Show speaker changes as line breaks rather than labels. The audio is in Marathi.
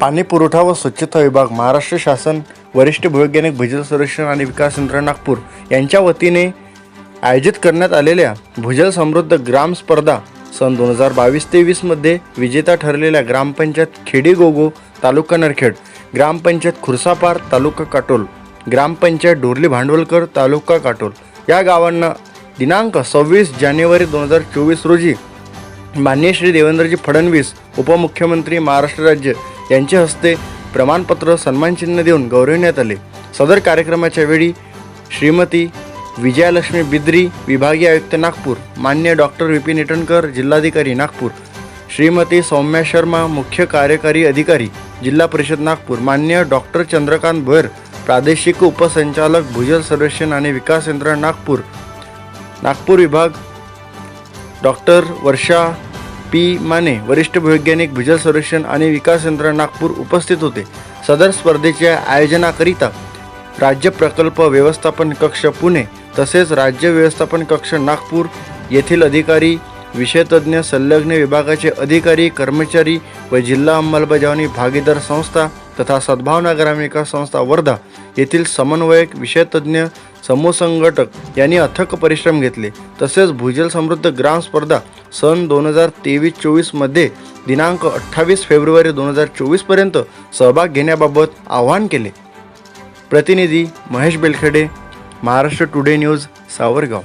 पाणी पुरवठा व स्वच्छता विभाग महाराष्ट्र शासन वरिष्ठ भूवैज्ञानिक भूजल संरक्षण आणि विकास यंत्रणा नागपूर यांच्या वतीने आयोजित करण्यात आलेल्या भूजल समृद्ध ग्राम स्पर्धा सन दोन हजार बावीस तेवीसमध्ये विजेता ठरलेल्या ग्रामपंचायत खेडी गोगो तालुका नरखेड ग्रामपंचायत खुर्सापार तालुका काटोल ग्रामपंचायत डोरली भांडवलकर तालुका काटोल. या गावांना दिनांक सव्वीस जानेवारी दोन हजार चोवीस रोजी मान्य श्री देवेंद्रजी फडणवीस उपमुख्यमंत्री महाराष्ट्र राज्य यांच्या हस्ते प्रमाणपत्र सन्मानचिन्ह देऊन गौरविण्यात आले. सदर कार्यक्रमाच्या वेळी श्रीमती विजयालक्ष्मी बिद्री विभागीय आयुक्त नागपूर मान्य डॉक्टर विपिन इटणकर जिल्हाधिकारी नागपूर श्रीमती सौम्या शर्मा मुख्य कार्यकारी अधिकारी जिल्हा परिषद नागपूर मान्य डॉक्टर चंद्रकांत भोयर प्रादेशिक उपसंचालक भूजल सर्वेक्षण आणि विकास यंत्रणा नागपूर नागपूर विभाग डॉक्टर वर्षा पी. माने वरिष्ठ वैज्ञानिक भूजल संरक्षण आणि विकास यंत्रणा नागपूर उपस्थित होते. सदर स्पर्धेच्या आयोजनाकरिता राज्य प्रकल्प व्यवस्थापन कक्ष पुणे तसेच राज्य व्यवस्थापन कक्ष नागपूर येथील अधिकारी विषयतज्ञ संलग्न विभागाचे अधिकारी कर्मचारी व जिल्हा अंमलबजावणी भागीदार संस्था तथा सद्भावना ग्रामविकास संस्था वर्धा येथील समन्वयक विषयतज्ञ समूह संघटक यांनी अथक परिश्रम घेतले. तसेच भूजल समृद्ध ग्राम स्पर्धा सन दोन हजार तेवीस चोवीसमध्ये दिनांक अठ्ठावीस फेब्रुवारी दोन हजार चोवीसपर्यंत सहभाग घेण्याबाबत आवाहन केले. प्रतिनिधी महेश बेलखेडे महाराष्ट्र टुडे न्यूज सावरगाव.